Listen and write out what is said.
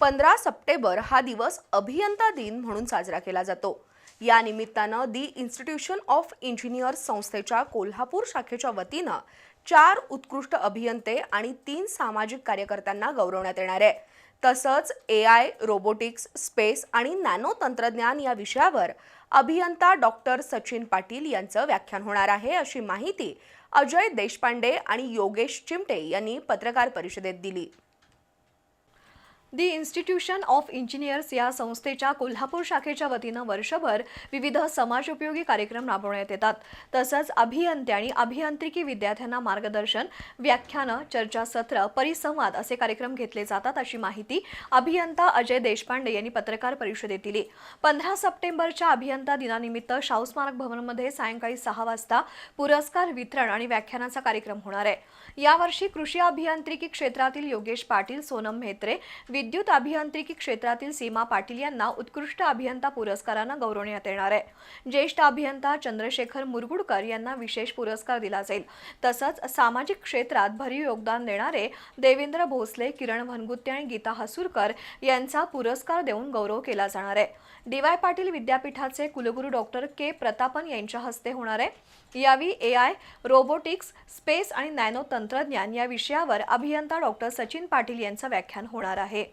पंधरा सप्टेंबर हा दिवस अभियंता दिन म्हणून साजरा केला जातो. या निमित्तानं दी इन्स्टिट्यूशन ऑफ इंजिनियर्स संस्थेच्या कोल्हापूर शाखेच्या वतीनं चार उत्कृष्ट अभियंते आणि तीन सामाजिक कार्यकर्त्यांना गौरवण्यात येणार आहे. तसंच ए आय रोबोटिक्स स्पेस आणि नॅनो तंत्रज्ञान या विषयावर अभियंता डॉक्टर सचिन पाटील यांचं व्याख्यान होणार आहे अशी माहिती अजय देशपांडे आणि योगेश चिमटे यांनी पत्रकार परिषदेत दिली. दी इन्स्टिट्यूशन ऑफ इंजिनियर्स या संस्थेच्या कोल्हापूर शाखेच्या वतीनं वर्षभर विविध समाजोपयोगी कार्यक्रम राबवण्यात येतात. तसंच अभियंते आणि अभियांत्रिकी विद्यार्थ्यांना मार्गदर्शन व्याख्यानं चर्चासत्र परिसंवाद असे कार्यक्रम घेतले जातात अशी माहिती अभियंता अजय देशपांडे यांनी पत्रकार परिषदेत दिली. पंधरा सप्टेंबरच्या अभियंता दिनानिमित्त शाहू स्मारक भवनमध्ये सायंकाळी सहा वाजता पुरस्कार वितरण आणि व्याख्यानाचा कार्यक्रम होणार आहे. यावर्षी कृषी अभियांत्रिकी क्षेत्रातील योगेश पाटील सोनम म्हेत्रे विद्युत अभियांत्रिकी क्षेत्रातील सीमा पाटील यांना उत्कृष्ट अभियंता पुरस्कारानं गौरवण्यात येणार आहे. ज्येष्ठ अभियंता चंद्रशेखर मुरगुडकर यांना विशेष पुरस्कार दिला जाईल. तसंच सामाजिक क्षेत्रात भरीव योगदान देणारे देवेंद्र भोसले किरण भनगुत्ते आणि गीता हसूरकर यांचा पुरस्कार देऊन गौरव केला जाणार आहे. डी वाय पाटील विद्यापीठाचे कुलगुरू डॉक्टर के. प्रतापन यांच्या हस्ते होणार आहे. यावेळी ए आय रोबोटिक्स स्पेस आणि नॅनो तंत्रज्ञान या विषयावर अभियंता डॉक्टर सचिन पाटील यांचं व्याख्यान होणार आहे.